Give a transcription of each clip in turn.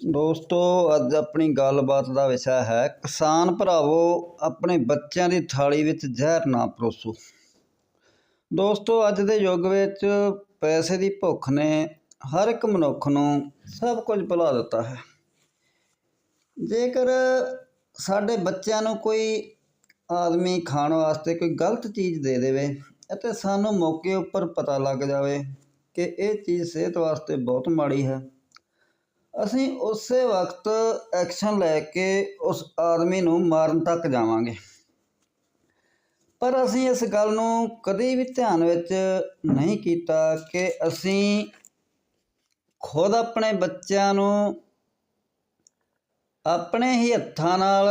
ਦੋਸਤੋ, ਅੱਜ ਆਪਣੀ ਗੱਲਬਾਤ ਦਾ ਵਿਸ਼ਾ ਹੈ, ਕਿਸਾਨ ਭਰਾਵੋ, ਆਪਣੇ ਬੱਚਿਆਂ ਦੀ ਥਾਲੀ ਵਿੱਚ ਜ਼ਹਿਰ ਨਾ ਪਰੋਸੋ। ਦੋਸਤੋ, ਅੱਜ ਦੇ ਯੁੱਗ ਵਿੱਚ ਪੈਸੇ ਦੀ ਭੁੱਖ ਨੇ ਹਰ ਇੱਕ ਮਨੁੱਖ ਨੂੰ ਸਭ ਕੁਝ ਭੁਲਾ ਦਿੱਤਾ ਹੈ। ਜੇਕਰ ਸਾਡੇ ਬੱਚਿਆਂ ਨੂੰ ਕੋਈ ਆਦਮੀ ਖਾਣ ਵਾਸਤੇ ਕੋਈ ਗਲਤ ਚੀਜ਼ ਦੇ ਦੇਵੇ ਅਤੇ ਸਾਨੂੰ ਮੌਕੇ ਉੱਪਰ ਪਤਾ ਲੱਗ ਜਾਵੇ ਕਿ ਇਹ ਚੀਜ਼ ਸਿਹਤ ਵਾਸਤੇ ਬਹੁਤ ਮਾੜੀ ਹੈ ਅਸੀਂ ਉਸੇ ਵਕਤ ਐਕਸ਼ਨ ਲੈ ਕੇ ਉਸ ਆਦਮੀ ਨੂੰ ਮਾਰਨ ਤੱਕ ਜਾਵਾਂਗੇ। ਪਰ ਅਸੀਂ ਇਸ ਗੱਲ ਨੂੰ ਕਦੇ ਵੀ ਧਿਆਨ ਵਿੱਚ ਨਹੀਂ ਕੀਤਾ ਕਿ ਅਸੀਂ ਖੁਦ ਆਪਣੇ ਬੱਚਿਆਂ ਨੂੰ ਆਪਣੇ ਹੀ ਹੱਥਾਂ ਨਾਲ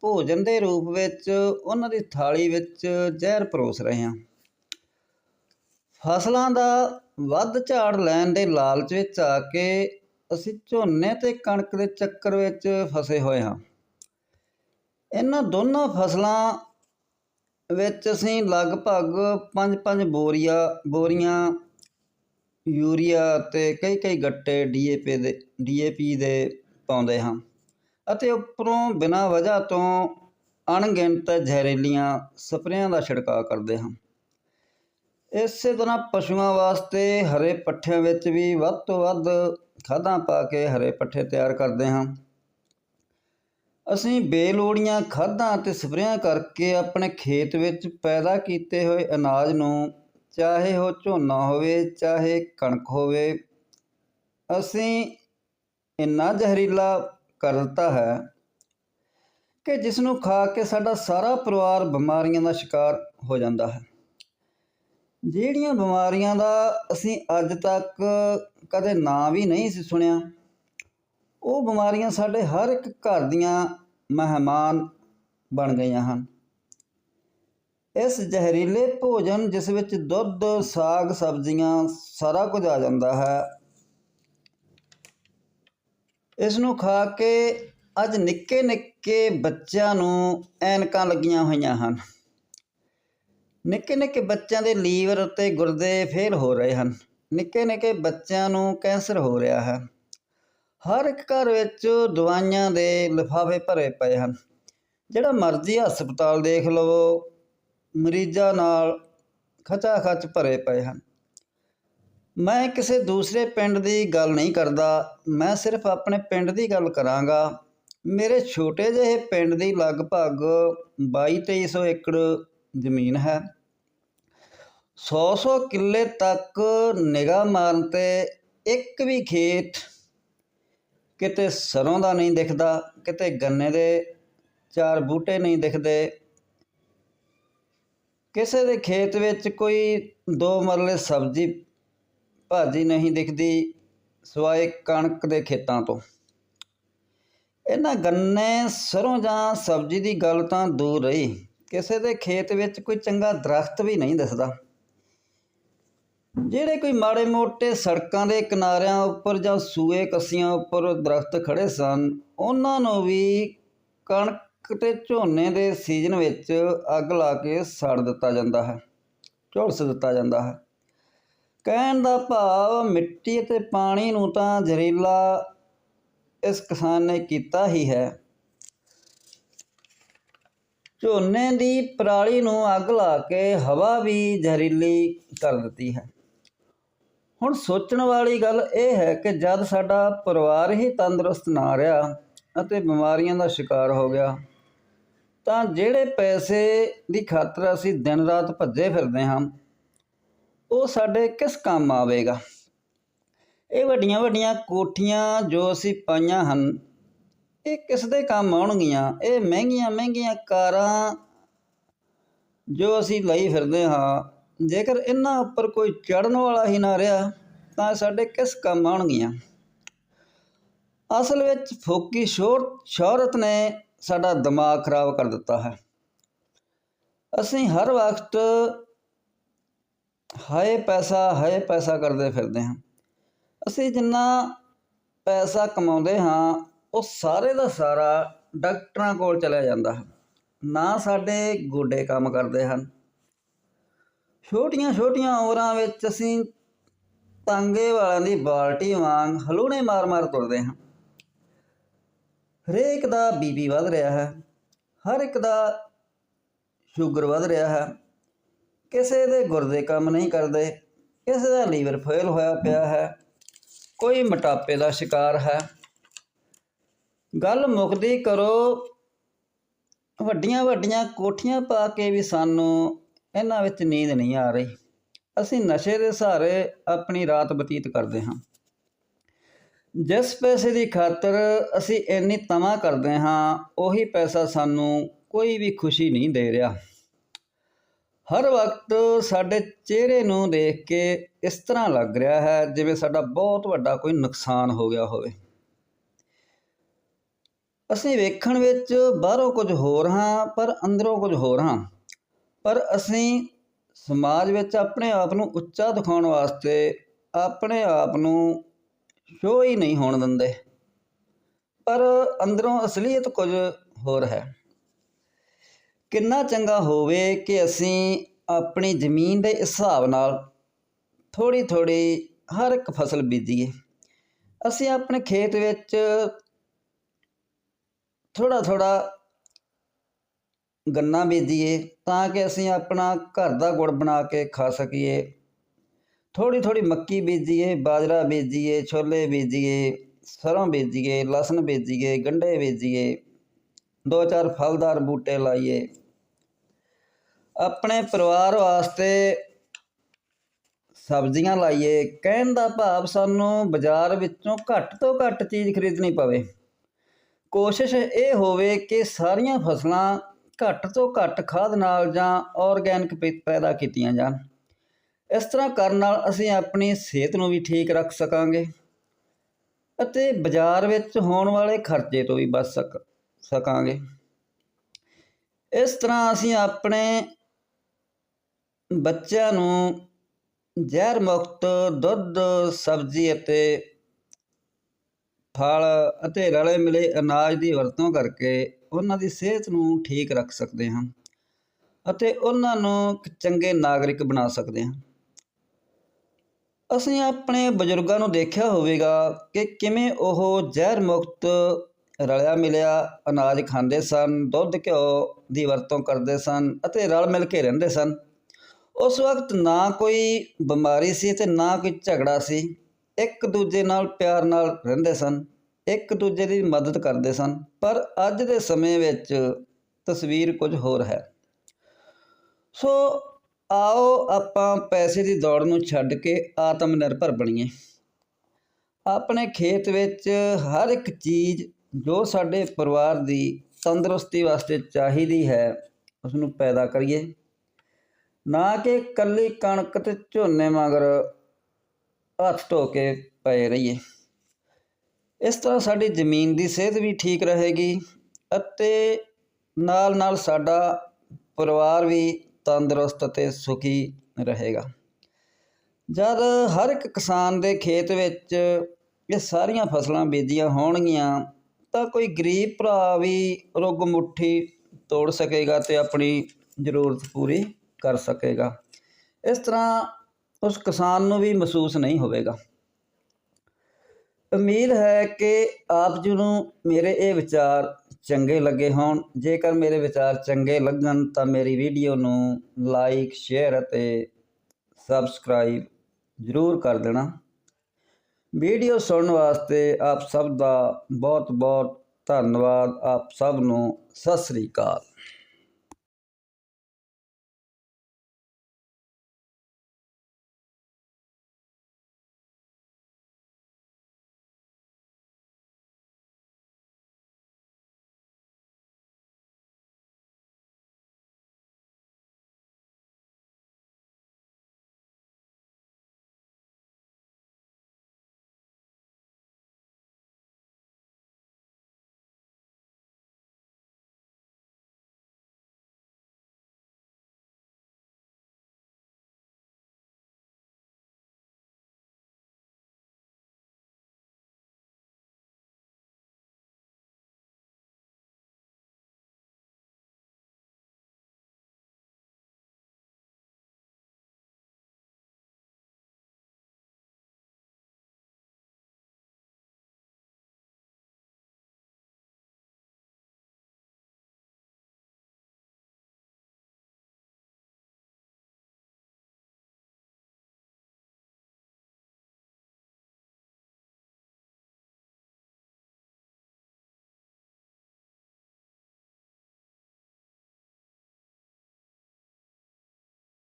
ਭੋਜਨ ਦੇ ਰੂਪ ਵਿੱਚ ਉਹਨਾਂ ਦੀ ਥਾਲੀ ਵਿੱਚ ਜ਼ਹਿਰ ਪਰੋਸ ਰਹੇ ਹਾਂ। ਫਸਲਾਂ ਦਾ ਵੱਧ ਝਾੜ ਲੈਣ ਦੇ ਲਾਲਚ ਵਿੱਚ ਆ ਕੇ ਅਸੀਂ ਝੋਨੇ ਤੇ ਕਣਕ ਦੇ ਚੱਕਰ ਵਿੱਚ ਫਸੇ ਹੋਏ ਹਾਂ। ਇਹਨਾਂ ਦੋਨਾਂ ਫਸਲਾਂ ਵਿੱਚ ਅਸੀਂ ਲਗਭਗ 5-5 ਬੋਰੀਆ, ਬੋਰੀਆਂ, ਯੂਰੀਆ ਤੇ ਕਈ ਕਈ ਗੱਟੇ ਡੀਏਪੀ ਦੇ ਡੀਏਪੀ ਦੇ ਪਾਉਂਦੇ ਹਾਂ। ਅਤੇ ਉੱਪਰੋਂ ਬਿਨਾਂ ਵਜ੍ਹਾ ਤੋਂ ਅਣਗਿਣਤ ਜ਼ਹਿਰੀਲੀਆਂ ਸਪਰੇਆਂ ਦਾ ਛਿੜਕਾਅ ਕਰਦੇ ਹਾਂ। ਇਸੇ ਤਰ੍ਹਾਂ ਪਸ਼ੂਆਂ ਵਾਸਤੇ ਹਰੇ ਪੱਠਿਆਂ ਵਿੱਚ ਵੀ ਵੱਧ ਤੋਂ ਵੱਧ ਖਾਦਾਂ ਪਾ ਕੇ ਹਰੇ ਪੱਠੇ ਤਿਆਰ ਕਰਦੇ ਹਾਂ। ਅਸੀਂ ਬੇਲੋੜੀਆਂ ਖਾਦਾਂ ਅਤੇ ਸਪਰੇਆਂ ਕਰਕੇ ਆਪਣੇ ਖੇਤ ਵਿੱਚ ਪੈਦਾ ਕੀਤੇ ਹੋਏ ਅਨਾਜ ਨੂੰ ਚਾਹੇ ਉਹ ਝੋਨਾ ਹੋਵੇ, ਚਾਹੇ ਕਣਕ ਹੋਵੇ, ਅਸੀਂ ਇੰਨਾ ਜ਼ਹਿਰੀਲਾ ਕਰ ਦਿੱਤਾ ਹੈ ਕਿ ਜਿਸ ਨੂੰ ਖਾ ਕੇ ਸਾਡਾ ਸਾਰਾ ਪਰਿਵਾਰ ਬਿਮਾਰੀਆਂ ਦਾ ਸ਼ਿਕਾਰ ਹੋ ਜਾਂਦਾ ਹੈ। ਜਿਹੜੀਆਂ ਬਿਮਾਰੀਆਂ ਦਾ ਅਸੀਂ ਅੱਜ ਤੱਕ ਕਦੇ ਨਾਂ ਵੀ ਨਹੀਂ ਸੀ ਸੁਣਿਆ, ਉਹ ਬਿਮਾਰੀਆਂ ਸਾਡੇ ਹਰ ਇੱਕ ਘਰ ਦੀਆਂ ਮਹਿਮਾਨ ਬਣ ਗਈਆਂ ਹਨ। ਇਸ ਜ਼ਹਿਰੀਲੇ ਭੋਜਨ ਜਿਸ ਵਿੱਚ ਦੁੱਧ, ਸਾਗ, ਸਬਜ਼ੀਆਂ, ਸਾਰਾ ਕੁਝ ਆ ਜਾਂਦਾ ਹੈ ਇਸ ਨੂੰ ਖਾ ਕੇ ਅੱਜ ਨਿੱਕੇ ਨਿੱਕੇ ਬੱਚਿਆਂ ਨੂੰ ਐਨਕਾਂ ਲੱਗੀਆਂ ਹੋਈਆਂ ਹਨ। ਨਿੱਕੇ ਨਿੱਕੇ ਬੱਚਿਆਂ ਦੇ ਲੀਵਰ ਅਤੇ ਗੁਰਦੇ ਫੇਲ ਹੋ ਰਹੇ ਹਨ। ਨਿੱਕੇ ਨਿੱਕੇ ਬੱਚਿਆਂ ਨੂੰ ਕੈਂਸਰ ਹੋ ਰਿਹਾ ਹੈ। ਹਰ ਇੱਕ ਘਰ ਵਿੱਚ ਦਵਾਈਆਂ ਦੇ ਲਿਫਾਫੇ ਭਰੇ ਪਏ ਹਨ। ਜਿਹੜਾ ਮਰਜ਼ੀ ਹਸਪਤਾਲ ਦੇਖ ਲਵੋ, ਮਰੀਜ਼ਾਂ ਨਾਲ ਖਚਾ ਖਚ ਭਰੇ ਪਏ ਹਨ। ਮੈਂ ਕਿਸੇ ਦੂਸਰੇ ਪਿੰਡ ਦੀ ਗੱਲ ਨਹੀਂ ਕਰਦਾ। ਮੈਂ ਸਿਰਫ ਆਪਣੇ ਪਿੰਡ ਦੀ ਗੱਲ ਕਰਾਂਗਾ। ਮੇਰੇ ਛੋਟੇ ਜਿਹੇ ਪਿੰਡ ਦੀ ਲਗਭਗ 22-2300 ਏਕੜ ਜ਼ਮੀਨ ਹੈ। 100-100 ਕਿੱਲੇ ਤੱਕ ਨਿਗਾਹ ਮਾਰਨ ਤੇ ਇੱਕ ਵੀ ਖੇਤ ਕਿਤੇ ਸਰੋਂ ਦਾ ਨਹੀਂ ਦਿਖਦਾ, ਕਿਤੇ ਗੰਨੇ ਦੇ ਚਾਰ ਬੂਟੇ ਨਹੀਂ ਦਿਖਦੇ। ਕਿਸੇ ਦੇ ਖੇਤ ਵਿੱਚ ਕੋਈ ਦੋ ਮਰਲੇ ਸਬਜ਼ੀ ਭਾਜੀ ਨਹੀਂ ਦਿਖਦੀ, ਸਵਾਏ ਕਣਕ ਦੇ ਖੇਤਾਂ ਤੋਂ। ਇਹਨਾਂ ਗੰਨੇ, ਸਰੋਂ ਜਾਂ ਸਬਜ਼ੀ ਦੀ ਗੱਲ ਤਾਂ ਦੂਰ ਰਹੀ। ਕਿਸੇ ਦੇ ਖੇਤ ਵਿੱਚ ਕੋਈ ਚੰਗਾ ਦਰਖਤ ਵੀ ਨਹੀਂ ਦਿਸਦਾ। ਜਿਹੜੇ ਕੋਈ ਮਾੜੇ ਮੋਟੇ ਸੜਕਾਂ ਦੇ ਕਿਨਾਰਿਆਂ ਉੱਪਰ ਜਾਂ ਸੂਏ ਕੱਸੀਆਂ ਉੱਪਰ ਦਰਖਤ ਖੜੇ ਸਨ, ਉਹਨਾਂ ਨੂੰ ਵੀ ਕਣਕ ਤੇ ਝੋਨੇ ਦੇ ਸੀਜ਼ਨ ਵਿੱਚ ਅੱਗ ਲਾ ਕੇ ਸਾੜ ਦਿੱਤਾ ਜਾਂਦਾ ਹੈ, ਝੁਲਸ ਦਿੱਤਾ ਜਾਂਦਾ ਹੈ। ਕਹਿਣ ਦਾ ਭਾਵ ਮਿੱਟੀ ਅਤੇ ਪਾਣੀ ਨੂੰ ਤਾਂ ਜ਼ਹਿਰੀਲਾ ਇਸ ਕਿਸਾਨ ਨੇ ਕੀਤਾ ਹੀ ਹੈ। ਝੋਨੇ ਦੀ ਪਰਾਲੀ ਨੂੰ ਅੱਗ ਲਾ ਕੇ ਹਵਾ ਵੀ ਜ਼ਹਿਰੀਲੀ ਕਰ ਦਿੱਤੀ ਹੈ। ਹੁਣ ਸੋਚਣ ਵਾਲੀ ਗੱਲ ਇਹ ਹੈ ਕਿ ਜਦ ਸਾਡਾ ਪਰਿਵਾਰ ਹੀ ਤੰਦਰੁਸਤ ਨਾ ਰਿਹਾ ਅਤੇ ਬਿਮਾਰੀਆਂ ਦਾ ਸ਼ਿਕਾਰ ਹੋ ਗਿਆ, ਤਾਂ ਜਿਹੜੇ ਪੈਸੇ ਦੀ ਖਾਤਰ ਅਸੀਂ ਦਿਨ ਰਾਤ ਭੱਜੇ ਫਿਰਦੇ ਹਾਂ, ਉਹ ਸਾਡੇ ਕਿਸ ਕੰਮ ਆਵੇਗਾ? ਇਹ ਵੱਡੀਆਂ ਵੱਡੀਆਂ ਕੋਠੀਆਂ ਜੋ ਅਸੀਂ ਪਾਈਆਂ ਹਨ, ਇਹ ਕਿਸ ਦੇ ਕੰਮ ਆਉਣਗੀਆਂ? ਇਹ ਮਹਿੰਗੀਆਂ ਮਹਿੰਗੀਆਂ ਕਾਰਾਂ ਜੋ ਅਸੀਂ ਲਈ ਫਿਰਦੇ ਹਾਂ ਜੇਕਰ ਇਹਨਾਂ ਉੱਪਰ ਕੋਈ ਚੜਨ ਵਾਲਾ ਹੀ ਨਾ ਰਿਹਾ, ਤਾਂ ਸਾਡੇ ਕਿਸ ਕੰਮ ਆਉਣਗੀਆਂ? ਅਸਲ ਵਿੱਚ ਫੋਕੀ ਸ਼ੋਰ, ਸ਼ੌਹਰਤ ਨੇ ਸਾਡਾ ਦਿਮਾਗ ਖਰਾਬ ਕਰ ਦਿੱਤਾ ਹੈ। ਅਸੀਂ ਹਰ ਵਕਤ ਹਾਏ ਪੈਸਾ ਹਾਏ ਪੈਸਾ ਕਰਦੇ ਫਿਰਦੇ ਹਾਂ। ਅਸੀਂ ਜਿੰਨਾ ਪੈਸਾ ਕਮਾਉਂਦੇ ਹਾਂ, ਉਹ ਸਾਰੇ ਦਾ ਸਾਰਾ ਡਾਕਟਰਾਂ ਕੋਲ ਚਲਿਆ ਜਾਂਦਾ ਹੈ। ਨਾ ਸਾਡੇ ਗੋਡੇ ਕੰਮ ਕਰਦੇ ਹਨ ਛੋਟੀਆਂ ਛੋਟੀਆਂ ਉਮਰਾਂ ਵਿੱਚ ਅਸੀਂ ਤਾਂਗੇ ਵਾਲਿਆਂ ਦੀ ਬਾਲਟੀ ਵਾਂਗ ਹਲੂਣੇ ਮਾਰ-ਮਾਰ ਤੁਰਦੇ ਹਾਂ। ਹਰੇਕ ਦਾ ਬੀਪੀ ਵੱਧ ਰਿਹਾ ਹੈ, ਹਰ ਇੱਕ ਦਾ ਸ਼ੂਗਰ ਵੱਧ ਰਿਹਾ ਹੈ। ਕਿਸੇ ਦੇ ਗੁਰਦੇ ਕੰਮ ਨਹੀਂ ਕਰਦੇ, ਕਿਸੇ ਦਾ ਲੀਵਰ ਫੇਲ ਹੋਇਆ ਪਿਆ ਹੈ, ਕੋਈ ਮੋਟਾਪੇ ਦਾ ਸ਼ਿਕਾਰ ਹੈ। ਗੱਲ ਮੁਕਦੀ ਕਰੋ ਵੱਡੀਆਂ ਵੱਡੀਆਂ ਕੋਠੀਆਂ ਪਾ ਕੇ ਵੀ ਸਾਨੂੰ ਇਹਨਾਂ ਵਿੱਚ ਨੀਂਦ ਨਹੀਂ ਆ ਰਹੀ। ਅਸੀਂ ਨਸ਼ੇ ਦੇ ਸਹਾਰੇ ਆਪਣੀ ਰਾਤ ਬਤੀਤ ਕਰਦੇ ਹਾਂ। ਜਿਸ ਪੈਸੇ ਦੀ ਖਾਤਰ ਅਸੀਂ ਇੰਨੀ ਤਮਾ ਕਰਦੇ ਹਾਂ, ਉਹੀ ਪੈਸਾ ਸਾਨੂੰ ਕੋਈ ਵੀ ਖੁਸ਼ੀ ਨਹੀਂ ਦੇ ਰਿਹਾ। ਹਰ ਵਕਤ ਸਾਡੇ ਚਿਹਰੇ ਨੂੰ ਦੇਖ ਕੇ ਇਸ ਤਰ੍ਹਾਂ ਲੱਗ ਰਿਹਾ ਹੈ ਜਿਵੇਂ ਸਾਡਾ ਬਹੁਤ ਵੱਡਾ ਕੋਈ ਨੁਕਸਾਨ ਹੋ ਗਿਆ ਹੋਵੇ। ਅਸੀਂ ਵੇਖਣ ਵਿੱਚ ਬਾਹਰੋਂ ਕੁਝ ਹੋਰ ਹਾਂ, ਪਰ ਅੰਦਰੋਂ ਕੁਝ ਹੋਰ ਹਾਂ। ਪਰ ਅਸੀਂ ਸਮਾਜ ਵਿੱਚ ਆਪਣੇ ਆਪ ਨੂੰ ਉੱਚਾ ਦਿਖਾਉਣ ਵਾਸਤੇ ਆਪਣੇ ਆਪ ਨੂੰ ਸ਼ੋ ਹੀ ਨਹੀਂ ਹੋਣ ਦਿੰਦੇ। ਪਰ ਅੰਦਰੋਂ ਅਸਲੀਅਤ ਕੁਝ ਹੋਰ ਹੈ। ਕਿੰਨਾ ਚੰਗਾ ਹੋਵੇ ਕਿ ਅਸੀਂ ਆਪਣੀ ਜ਼ਮੀਨ ਦੇ ਹਿਸਾਬ ਨਾਲ ਥੋੜੀ ਥੋੜੀ ਹਰ ਇੱਕ ਫਸਲ ਬੀਜੀਏ। ਅਸੀਂ ਆਪਣੇ ਖੇਤ ਵਿੱਚ ਥੋੜਾ ਥੋੜਾ ਗੰਨਾ ਬੀਜੀਏ ਤਾਂ ਕਿ ਅਸੀਂ ਆਪਣਾ ਘਰ ਦਾ ਗੁੜ ਬਣਾ ਕੇ ਖਾ ਸਕੀਏ। ਥੋੜੀ ਥੋੜੀ ਮੱਕੀ ਬੀਜੀਏ, ਬਾਜਰਾ ਬੀਜੀਏ, ਛੋਲੇ ਬੀਜੀਏ ਸਰੋਂ ਬੀਜੀਏ, ਲਸਣ ਬੀਜੀਏ ਗੰਢੇ ਬੀਜੀਏ, ਦੋ ਚਾਰ ਫਲਦਾਰ ਬੂਟੇ ਲਾਈਏ। ਆਪਣੇ ਪਰਿਵਾਰ ਵਾਸਤੇ ਸਬਜ਼ੀਆਂ ਲਾਈਏ, ਕਹਿਣ ਦਾ ਭਾਵ ਸਾਨੂੰ ਬਾਜ਼ਾਰ ਵਿੱਚੋਂ ਘੱਟ ਤੋਂ ਘੱਟ ਚੀਜ਼ ਖਰੀਦਣੀ ਪਵੇ। ਕੋਸ਼ਿਸ਼ ਇਹ ਹੋਵੇ ਕਿ ਸਾਰੀਆਂ ਫਸਲਾਂ ਘੱਟ ਤੋਂ ਘੱਟ ਖਾਦ ਨਾਲ ਜਾਂ ਆਰਗੈਨਿਕ ਪੈਦਾ ਕੀਤੀਆਂ ਜਾਣ। ਇਸ ਤਰ੍ਹਾਂ ਕਰਨ ਨਾਲ ਅਸੀਂ ਆਪਣੀ ਸਿਹਤ ਨੂੰ ਵੀ ਠੀਕ ਰੱਖ ਸਕਾਂਗੇ ਅਤੇ ਬਾਜ਼ਾਰ ਵਿੱਚ ਹੋਣ ਵਾਲੇ ਖਰਚੇ ਤੋਂ ਵੀ ਬਚ ਸਕਾਂਗੇ। ਇਸ ਤਰ੍ਹਾਂ ਅਸੀਂ ਆਪਣੇ ਬੱਚਿਆਂ ਨੂੰ ਜ਼ਹਿਰ ਮੁਕਤ ਦੁੱਧ, ਸਬਜ਼ੀ ਅਤੇ ਫਲ ਅਤੇ ਰਲੇ ਮਿਲੇ ਅਨਾਜ ਦੀ ਵਰਤੋਂ ਕਰਕੇ ਉਹਨਾਂ ਦੀ ਸਿਹਤ ਨੂੰ ਠੀਕ ਰੱਖ ਸਕਦੇ ਹਾਂ ਅਤੇ ਉਹਨਾਂ ਨੂੰ ਚੰਗੇ ਨਾਗਰਿਕ ਬਣਾ ਸਕਦੇ ਹਾਂ। ਅਸੀਂ ਆਪਣੇ ਬਜ਼ੁਰਗਾਂ ਨੂੰ ਦੇਖਿਆ ਹੋਵੇਗਾ ਕਿ ਕਿਵੇਂ ਉਹ ਜ਼ਹਿਰ ਮੁਕਤ ਰਲਿਆ ਮਿਲਿਆ ਅਨਾਜ ਖਾਂਦੇ ਸਨ, ਦੁੱਧ ਘਿਓ ਦੀ ਵਰਤੋਂ ਕਰਦੇ ਸਨ ਅਤੇ ਰਲ ਮਿਲ ਕੇ ਰਹਿੰਦੇ ਸਨ। ਉਸ ਵਕਤ ਨਾ ਕੋਈ ਬਿਮਾਰੀ ਸੀ ਤੇ ਨਾ ਕੋਈ ਝਗੜਾ ਸੀ। ਇੱਕ ਦੂਜੇ ਨਾਲ ਪਿਆਰ ਨਾਲ ਰਹਿੰਦੇ ਸਨ। ਇੱਕ ਦੂਜੇ ਦੀ ਮਦਦ ਕਰਦੇ ਸਨ, ਪਰ ਅੱਜ ਦੇ ਸਮੇਂ ਵਿੱਚ ਤਸਵੀਰ ਕੁਝ ਹੋਰ ਹੈ। ਸੋ ਆਓ ਆਪਾਂ ਪੈਸੇ ਦੀ ਦੌੜ ਨੂੰ ਛੱਡ ਕੇ ਆਤਮ ਨਿਰਭਰ ਬਣੀਏ। ਆਪਣੇ ਖੇਤ ਵਿੱਚ ਹਰ ਇੱਕ ਚੀਜ਼ ਜੋ ਸਾਡੇ ਪਰਿਵਾਰ ਦੀ ਤੰਦਰੁਸਤੀ ਵਾਸਤੇ ਚਾਹੀਦੀ ਹੈ ਉਸ ਨੂੰ ਪੈਦਾ ਕਰੀਏ। ਨਾ ਕਿ ਕੱਲੀ ਕਣਕ ਤੇ ਝੋਨੇ ਮਗਰ ਹੱਥ ਧੋ ਕੇ ਪਏ ਰਹੀਏ। ਇਸ ਤਰ੍ਹਾਂ ਸਾਡੀ ਜ਼ਮੀਨ ਦੀ ਸਿਹਤ ਵੀ ਠੀਕ ਰਹੇਗੀ ਅਤੇ ਨਾਲ ਨਾਲ ਸਾਡਾ ਪਰਿਵਾਰ ਵੀ ਤੰਦਰੁਸਤ ਅਤੇ ਸੁਖੀ ਰਹੇਗਾ। ਜਦ ਹਰ ਇੱਕ ਕਿਸਾਨ ਦੇ ਖੇਤ ਵਿੱਚ ਇਹ ਸਾਰੀਆਂ ਫਸਲਾਂ ਬੀਜੀਆਂ ਹੋਣਗੀਆਂ, ਤਾਂ ਕੋਈ ਗਰੀਬ ਭਰਾ ਵੀ ਰੁੱਗ ਮੁੱਠੀ ਤੋੜ ਸਕੇਗਾ ਤੇ ਆਪਣੀ ਜ਼ਰੂਰਤ ਪੂਰੀ ਕਰ ਸਕੇਗਾ। ਇਸ ਤਰ੍ਹਾਂ ਉਸ ਕਿਸਾਨ ਨੂੰ ਵੀ ਮਹਿਸੂਸ ਨਹੀਂ ਹੋਵੇਗਾ। ਉਮੀਦ ਹੈ ਕਿ ਆਪ ਜੀ ਨੂੰ ਮੇਰੇ ਇਹ ਵਿਚਾਰ ਚੰਗੇ ਲੱਗੇ ਹੋਣ। ਜੇਕਰ ਮੇਰੇ ਵਿਚਾਰ ਚੰਗੇ ਲੱਗਣ, ਤਾਂ ਮੇਰੀ ਵੀਡੀਓ ਨੂੰ ਲਾਈਕ, ਸ਼ੇਅਰ ਅਤੇ ਸਬਸਕ੍ਰਾਈਬ ਜ਼ਰੂਰ ਕਰ ਦੇਣਾ। ਵੀਡੀਓ ਸੁਣਨ ਵਾਸਤੇ ਆਪ ਸਭ ਦਾ ਬਹੁਤ ਬਹੁਤ ਧੰਨਵਾਦ। ਆਪ ਸਭ ਨੂੰ ਸਤਿ ਸ੍ਰੀ ਅਕਾਲ।